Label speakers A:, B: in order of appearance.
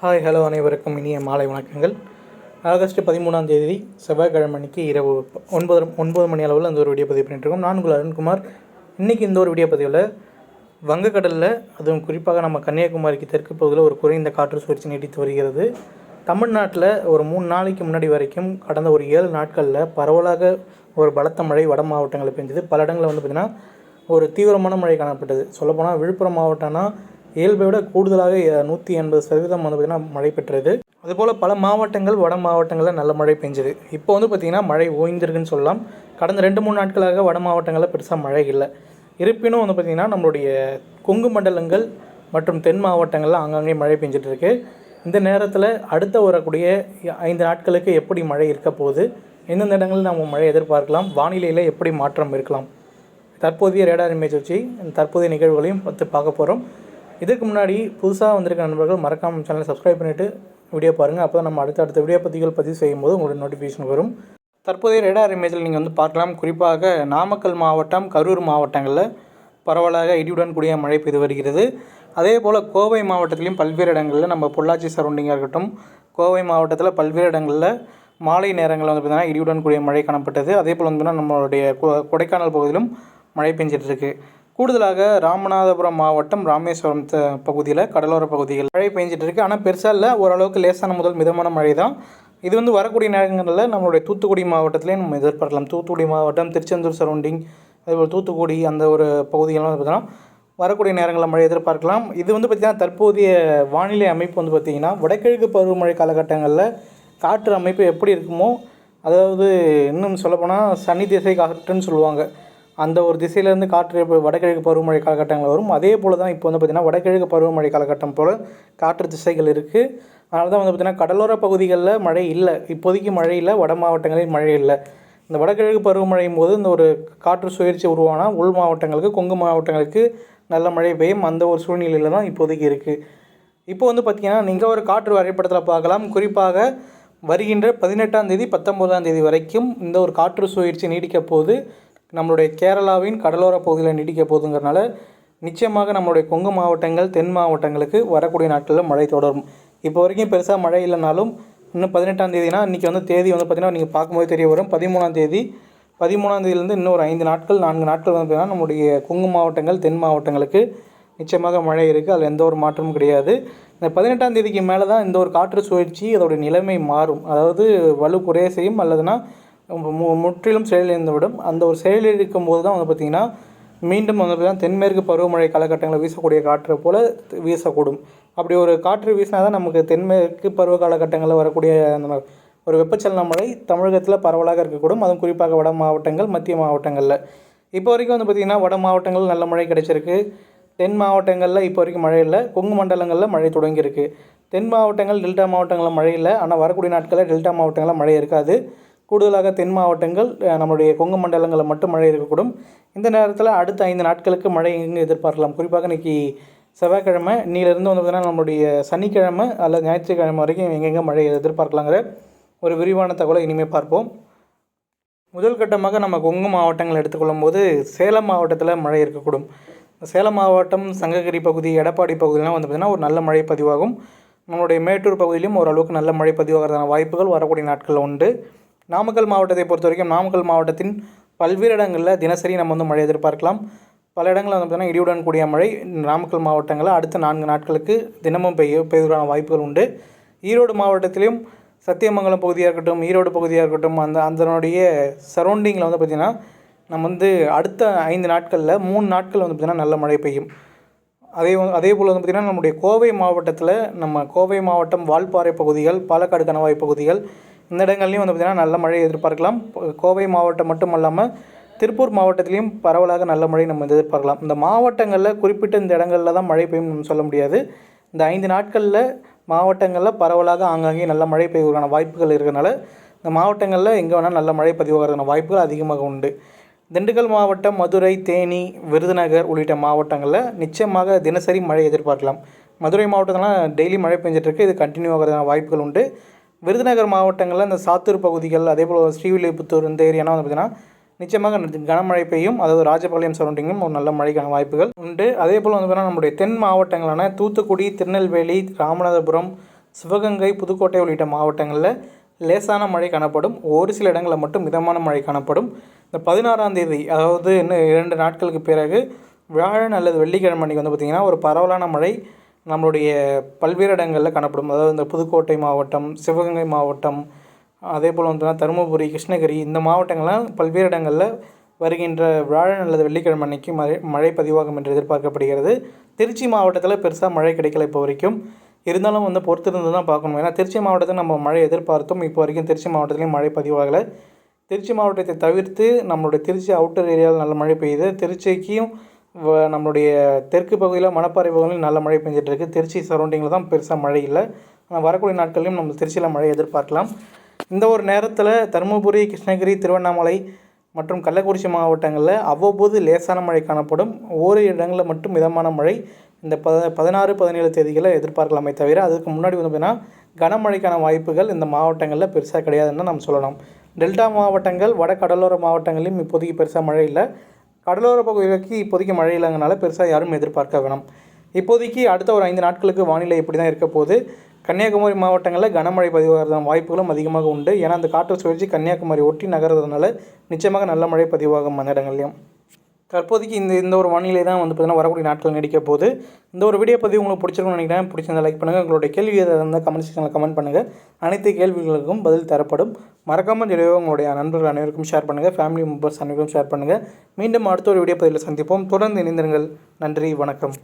A: Hi hello அனைவருக்கும் இனிய மாலை வணக்கங்கள். ஆகஸ்ட் பதிமூணாம் தேதி செவ்வாய்க்கிழமை அன்னைக்கு இரவு ஒன்பது ஒன்பது மணி அளவில் அந்த ஒரு வீடியோ பதிவு பண்ணிட்டுருக்கோம். நான் உங்கள் அருண்குமார். இன்றைக்கி இந்த ஒரு வீடியோ பதிவில் வங்கக்கடலில் அதுவும் குறிப்பாக நம்ம கன்னியாகுமரிக்கு தெற்கு பகுதியில் ஒரு குறைந்த காற்று சுழற்சி நீடித்து வருகிறது. தமிழ்நாட்டில் ஒரு மூணு நாளைக்கு முன்னாடி வரைக்கும் கடந்த ஒரு ஏழு நாட்களில் பரவலாக ஒரு பலத்த மழை வட மாவட்டங்களில் பெஞ்சது. பல இடங்களில் வந்து பார்த்திங்கன்னா ஒரு தீவிரமான மழை காணப்பட்டது. சொல்லப்போனால் விழுப்புரம் மாவட்டம்னா இயல்பை விட கூடுதலாக நூற்றி எண்பது சதவீதம் வந்து பார்த்திங்கன்னா மழை பெற்றது. அதுபோல் பல மாவட்டங்கள் வட மாவட்டங்களில் நல்ல மழை பெஞ்சுது. இப்போ வந்து பார்த்திங்கன்னா மழை ஓய்ந்திருக்குன்னு சொல்லலாம். கடந்த ரெண்டு மூணு நாட்களாக வட மாவட்டங்களில் பெருசாக மழை இல்லை. இருப்பினும் வந்து பார்த்திங்கன்னா நம்மளுடைய கொங்கு மண்டலங்கள் மற்றும் தென் மாவட்டங்களில் ஆங்காங்கே மழை பெஞ்சிட்டு இருக்கு. இந்த நேரத்தில் அடுத்த வரக்கூடிய ஐந்து நாட்களுக்கு எப்படி மழை இருக்க போகுது? எந்தெந்த இடங்களில் நம்ம மழை எதிர்பார்க்கலாம்? வானிலையில் எப்படி மாற்றம் இருக்கலாம்? தற்போதைய ரேடார் இமேஜ் வச்சு தற்போதைய நிகழ்வுகளையும் பார்த்து பார்க்க போகிறோம் இதுக்கு முன்னாடி புதுசாக வந்திருக்க நண்பர்கள் மறக்காமல் சேனலை சப்ஸ்கிரைப் பண்ணிவிட்டு வீடியோ பாருங்கள் அப்போ தான் நம்ம அடுத்த அடுத்த வீடியோ பதிவுகள் பதிவு செய்யும்போது உங்களுக்கு நோட்டிஃபிகேஷன் வரும். தற்போதைய ரேடார் இமேஜில் நீங்கள் வந்து பார்க்கலாம். குறிப்பாக நாமக்கல் மாவட்டம் கரூர் மாவட்டங்களில் பரவலாக இடியுடன் கூடிய மழை பெய்து வருகிறது. அதே போல் கோவை மாவட்டத்திலையும் பல்வேறு இடங்களில் நம்ம பொள்ளாச்சி சரௌண்டிங்காக இருக்கட்டும் கோவை மாவட்டத்தில் பல்வேறு இடங்களில் மாலை நேரங்களில் வந்து பார்த்திங்கன்னா இடியுடன் கூடிய மழை காணப்பட்டது. அதே போல் வந்து நம்மளுடைய கொ- கொடைக்கானல் பகுதியிலும் மழை பெஞ்சிட்ருக்கு கூடுதலாக ராமநாதபுரம் மாவட்டம் ராமேஸ்வரம் பகுதியில் கடலோர பகுதிகள் மழை பெஞ்சிட்டு இருக்கு. ஆனால் பெருசாக இல்லை. ஓரளவுக்கு லேசான முதல் மிதமான மழை தான் இது வந்து வரக்கூடிய நேரங்களில் நம்மளுடைய தூத்துக்குடி மாவட்டத்திலே நம்ம எதிர்பார்க்கலாம். தூத்துக்குடி மாவட்டம் திருச்செந்தூர் சரௌண்டிங் அதேபோல் தூத்துக்குடி அந்த ஒரு பகுதிகள்லாம் வந்து பார்த்தீங்கன்னா வரக்கூடிய நேரங்களில் மழை எதிர்பார்க்கலாம். இது வந்து பார்த்திங்கன்னா தற்போதைய வானிலை அமைப்பு வந்து பார்த்திங்கன்னா வடகிழக்கு பருவமழை காலகட்டங்களில் காற்று அமைப்பு எப்படி இருக்குமோ அதாவது இன்னும் சொல்லப்போனால் சனி திசை காற்றுன்னு சொல்லுவாங்க. அந்த ஒரு திசையிலேருந்து காற்று வடகிழக்கு பருவமழை காலகட்டங்கள் வரும். அதே போல் தான் இப்போ வந்து பார்த்திங்கன்னா வடகிழக்கு பருவமழை காலகட்டம் போல் காற்று திசைகள் இருக்குது அதனால தான் வந்து பார்த்திங்கன்னா கடலோர பகுதிகளில் மழை இல்லை. இப்போதைக்கு மழை இல்லை. வட மாவட்டங்களில் மழை இல்லை. இந்த வடகிழக்கு பருவமழையும் போது இந்த ஒரு காற்று சுழற்சி உருவானால் உள் மாவட்டங்களுக்கு கொங்கு மாவட்டங்களுக்கு நல்ல மழை பெய்யும். அந்த ஒரு சூழ்நிலையில் தான் இப்போதைக்கு இருக்குது இப்போ வந்து பார்த்திங்கன்னா நீங்கள் ஒரு காற்று வரைபடத்தில் பார்க்கலாம். குறிப்பாக வருகின்ற பதினெட்டாம் தேதி பத்தொம்போதாம் தேதி வரைக்கும் இந்த ஒரு காற்று சுழற்சி நீடிக்க போது நம்மளுடைய கேரளாவின் கடலோர பகுதியில் நீடிக்க போகுதுங்கிறனால நிச்சயமாக நம்மளுடைய கொங்கு மாவட்டங்கள் தென் மாவட்டங்களுக்கு வரக்கூடிய நாட்களில் மழை தொடரும். இப்போ வரைக்கும் பெருசாக மழை இல்லைனாலும் இன்னும் பதினெட்டாம் தேதினா இன்றைக்கி வந்து தேதி வந்து பார்த்திங்கன்னா நீங்கள் பார்க்கும்போது தெரிய வரும். பதிமூணாம் தேதி பதிமூணாம் தேதியிலேருந்து இன்னும் ஒரு ஐந்து நாட்கள் நான்கு நாட்கள் வந்து பார்த்திங்கன்னா நம்முடைய கொங்கு மாவட்டங்கள் தென் மாவட்டங்களுக்கு நிச்சயமாக மழை இருக்குது அதில் எந்த ஒரு மாற்றமும் கிடையாது. இந்த பதினெட்டாம் தேதிக்கு மேலே தான் இந்த ஒரு காற்று சுழற்சி அதோடைய நிலைமை மாறும். அதாவது வலு குறைய செய்யும். அல்லதுனா முற்றிலும் செயலிழந்துவிடும். அந்த ஒரு செயலிழக்கும் போது தான் வந்து பார்த்திங்கன்னா மீண்டும் வந்து பார்த்திங்கன்னா தென்மேற்கு பருவமழை காலகட்டங்களில் வீசக்கூடிய காற்று போல் வீசக்கூடும். அப்படி ஒரு காற்று வீசினா தான் நமக்கு தென்மேற்கு பருவ காலகட்டங்களில் வரக்கூடிய அந்த ஒரு வெப்பச்சலன மழை தமிழகத்தில் பரவலாக இருக்கக்கூடும். அதுவும் குறிப்பாக வட மாவட்டங்கள் மத்திய மாவட்டங்களில். இப்போ வரைக்கும் வந்து பார்த்திங்கன்னா வட மாவட்டங்களில் நல்ல மழை கிடைச்சிருக்கு. தென் மாவட்டங்களில் இப்போ வரைக்கும் மழை இல்லை. கொங்கு மண்டலங்களில் மழை தொடங்கியிருக்கு. தென் மாவட்டங்கள் டெல்டா மாவட்டங்களில் மழை இல்லை. ஆனால் வரக்கூடிய நாட்களில் டெல்டா மாவட்டங்களில் மழை இருக்காது. கூடுதலாக தென் மாவட்டங்கள் நம்மளுடைய கொங்கு மண்டலங்களில் மட்டும் மழை இருக்கக்கூடும். இந்த நேரத்தில் அடுத்த ஐந்து நாட்களுக்கு மழை எங்கே எதிர்பார்க்கலாம்? குறிப்பாக இன்னைக்கு செவ்வாய்க்கிழமை இன்னிலிருந்து வந்து பார்த்தீங்கன்னா நம்மளுடைய சனிக்கிழமை அல்லது ஞாயிற்றுக்கிழமை வரைக்கும் எங்கெங்கே மழை எதிர்பார்க்கலாங்கிற ஒரு விரிவான தகவலை இனிமேல் பார்ப்போம். முதல் கட்டமாக நம்ம கொங்கு மாவட்டங்கள் எடுத்துக்கொள்ளும் போது சேலம் மாவட்டத்தில் மழை இருக்கக்கூடும். சேலம் மாவட்டம் சங்ககிரி பகுதி எடப்பாடி பகுதியெலாம் வந்து பார்த்திங்கன்னா ஒரு நல்ல மழை பதிவாகும். நம்மளுடைய மேட்டூர் பகுதியிலும் ஓரளவுக்கு நல்ல மழை பதிவாகிறதான வாய்ப்புகள் வரக்கூடிய நாட்களில் உண்டு. நாமக்கல் மாவட்டத்தை பொறுத்த வரைக்கும் நாமக்கல் மாவட்டத்தின் பல்வேறு இடங்களில் தினசரி நம்ம வந்து மழை எதிர்பார்க்கலாம். பல இடங்களில் வந்து பார்த்திங்கன்னா இடியுடன் கூடிய மழை நாமக்கல் மாவட்டங்களில் அடுத்த நான்கு நாட்களுக்கு தினமும் பெய்ய பெய்வதற்கான வாய்ப்புகள் உண்டு. ஈரோடு மாவட்டத்திலும் சத்தியமங்கலம் பகுதியாக இருக்கட்டும் ஈரோடு பகுதியாக இருக்கட்டும் அந்த அதனுடைய சரௌண்டிங்கில் வந்து பார்த்திங்கன்னா நம்ம வந்து அடுத்த ஐந்து நாட்களில் மூணு நாட்கள் வந்து பார்த்திங்கன்னா நல்ல மழை பெய்யும். அதே அதே போல் வந்து பார்த்திங்கன்னா நம்முடைய கோவை மாவட்டத்தில் நம்ம கோவை மாவட்டம் வால்பாறை பகுதிகள் பாலக்காடு கணவாய் பகுதிகள் இந்த இடங்கள்லையும் வந்து பார்த்திங்கன்னா நல்ல மழை எதிர்பார்க்கலாம். கோவை மாவட்டம் மட்டும் அல்லாமல் திருப்பூர் மாவட்டத்திலையும் பரவலாக நல்ல மழை நம்ம எதிர்பார்க்கலாம். இந்த மாவட்டங்களில் குறிப்பிட்ட இந்த இடங்களில் தான் மழை பெய்யும் நம்ம சொல்ல முடியாது. இந்த ஐந்து நாட்களில் மாவட்டங்களில் பரவலாக ஆங்காங்கே நல்ல மழை பெய்வதற்கான வாய்ப்புகள் இருக்கிறனால இந்த மாவட்டங்களில் எங்கே வேணால் நல்ல மழை பதிவாகிறதுக்கான வாய்ப்புகள் அதிகமாக உண்டு. திண்டுக்கல் மாவட்டம் மதுரை தேனி விருதுநகர் உள்ளிட்ட மாவட்டங்களில் நிச்சயமாக தினசரி மழை எதிர்பார்க்கலாம். மதுரை மாவட்டத்தில் டெய்லி மழை பெஞ்சிட்ருக்கு இது கண்டினியூ ஆகிறதுக்கான வாய்ப்புகள் உண்டு. விருதுநகர் மாவட்டங்களில் இந்த சாத்தூர் பகுதிகள் அதே போல் ஸ்ரீவில்லிபுத்தூர் இந்த ஏரியானா வந்து பார்த்திங்கன்னா நிச்சயமாக கனமழை பெய்யும். அதாவது ராஜபாளையம் சரௌண்டிங்கும் ஒரு நல்ல மழைக்கான வாய்ப்புகள் உண்டு. அதே போல் வந்து பார்த்தீங்கன்னா நம்முடைய தென் மாவட்டங்களான தூத்துக்குடி திருநெல்வேலி ராமநாதபுரம் சிவகங்கை புதுக்கோட்டை உள்ளிட்ட மாவட்டங்களில் லேசான மழை காணப்படும். ஒரு சில இடங்களில் மட்டும் மிதமான மழை காணப்படும். இந்த பதினாறாம் தேதி அதாவது இன்னும் இரண்டு நாட்களுக்கு பிறகு வியாழன் அல்லது வெள்ளிக்கிழமை அன்றைக்கி வந்து பார்த்திங்கன்னா ஒரு பரவலான மழை நம்மளுடைய பல்வேறு இடங்களில் காணப்படும். அதாவது இந்த புதுக்கோட்டை மாவட்டம் சிவகங்கை மாவட்டம் அதே போல் வந்து தருமபுரி கிருஷ்ணகிரி இந்த மாவட்டங்கள்லாம் பல்வேறு இடங்களில் வருகின்ற வியாழன் அல்லது வெள்ளிக்கிழமை அன்னைக்கு மழை மழை பதிவாகும் என்று எதிர்பார்க்கப்படுகிறது. திருச்சி மாவட்டத்தில் பெருசாக மழை கிடைக்கல இப்போ வரைக்கும். இருந்தாலும் வந்து பொறுத்திருந்து தான் பார்க்கணும். ஏன்னா திருச்சி மாவட்டத்தில் நம்ம மழை எதிர்பார்த்தோம். இப்போ வரைக்கும் திருச்சி மாவட்டத்துலேயும் மழை பதிவாகலை. திருச்சி மாவட்டத்தை தவிர்த்து நம்மளுடைய திருச்சி அவுட்டர் ஏரியாவில் நல்ல மழை பெய்யுது. திருச்சிக்கும் நம்மளுடைய தெற்கு பகுதியில் மணப்பாறை பகுதியில் நல்ல மழை பெஞ்சிட்ருக்கு திருச்சி சரௌண்டிங்கில் தான் பெருசாக மழை இல்லை. ஆனால் வரக்கூடிய நாட்கள்லையும் நம்ம திருச்சியில் மழை எதிர்பார்க்கலாம். இந்த ஒரு நேரத்தில் தருமபுரி கிருஷ்ணகிரி திருவண்ணாமலை மற்றும் கள்ளக்குறிச்சி மாவட்டங்களில் அவ்வப்போது லேசான மழை காணப்படும். ஓரிரு இடங்களில் மட்டும் மிதமான மழை. இந்த ப பதினாறு பதினேழு தேதிகளை எதிர்பார்க்கலாமே தவிர அதுக்கு முன்னாடி வந்து பார்த்தீங்கன்னா கனமழைக்கான வாய்ப்புகள் இந்த மாவட்டங்களில் பெருசாக கிடையாதுன்னு நம்ம சொல்லலாம். டெல்டா மாவட்டங்கள் வட கடலோர மாவட்டங்களிலும் இப்போதைக்கு பெருசாக மழை இல்லை. கடலோர பகுதிகளுக்கு இப்போதைக்கு மழை இல்லைங்கனால பெருசாக யாரும் எதிர்பார்க்க வேணாம். இப்போதைக்கு அடுத்த ஒரு ஐந்து நாட்களுக்கு வானிலை இப்படி தான் இருக்க போது கன்னியாகுமரி மாவட்டங்களில் கனமழை பதிவாகிறதான வாய்ப்புகளும் அதிகமாக உண்டு. ஏன்னா அந்த காற்று சுழற்சி கன்னியாகுமரி ஒட்டி நகர்றதுனால நிச்சயமாக நல்ல மழை பதிவாகும் அந்த இடங்கள்லையும். தற்போதைக்கு இந்த இந்த ஒரு வானிலை தான் வந்து பார்த்தீங்கன்னா வரக்கூடிய நாட்கள் நீடிக்க போகுது. இந்த ஒரு வீடியோ பதிவு உங்களுக்கு பிடிச்சிருக்கும்னு நினைக்கிறேன். பிடிச்சிருந்தா லைக் பண்ணுங்கள் உங்களுடைய கேள்வி எதாவது இருந்தால் கமெண்ட் செக்ஷனில் கமெண்ட் பண்ணுங்கள் அனைத்து கேள்விகளுக்கும் பதில் தரப்படும். மறக்காமல் தெளிவாக உங்களுடைய நண்பர்கள் அனைவருக்கும் ஷேர் பண்ணுங்கள் ஃபேமிலி மெம்பர்ஸ் அனைவருக்கும் ஷேர் பண்ணுங்கள் மீண்டும் அடுத்த ஒரு வீடியோ பதிவில் சந்திப்போம். தொடர்ந்து இணைந்திருங்கள். நன்றி வணக்கம்.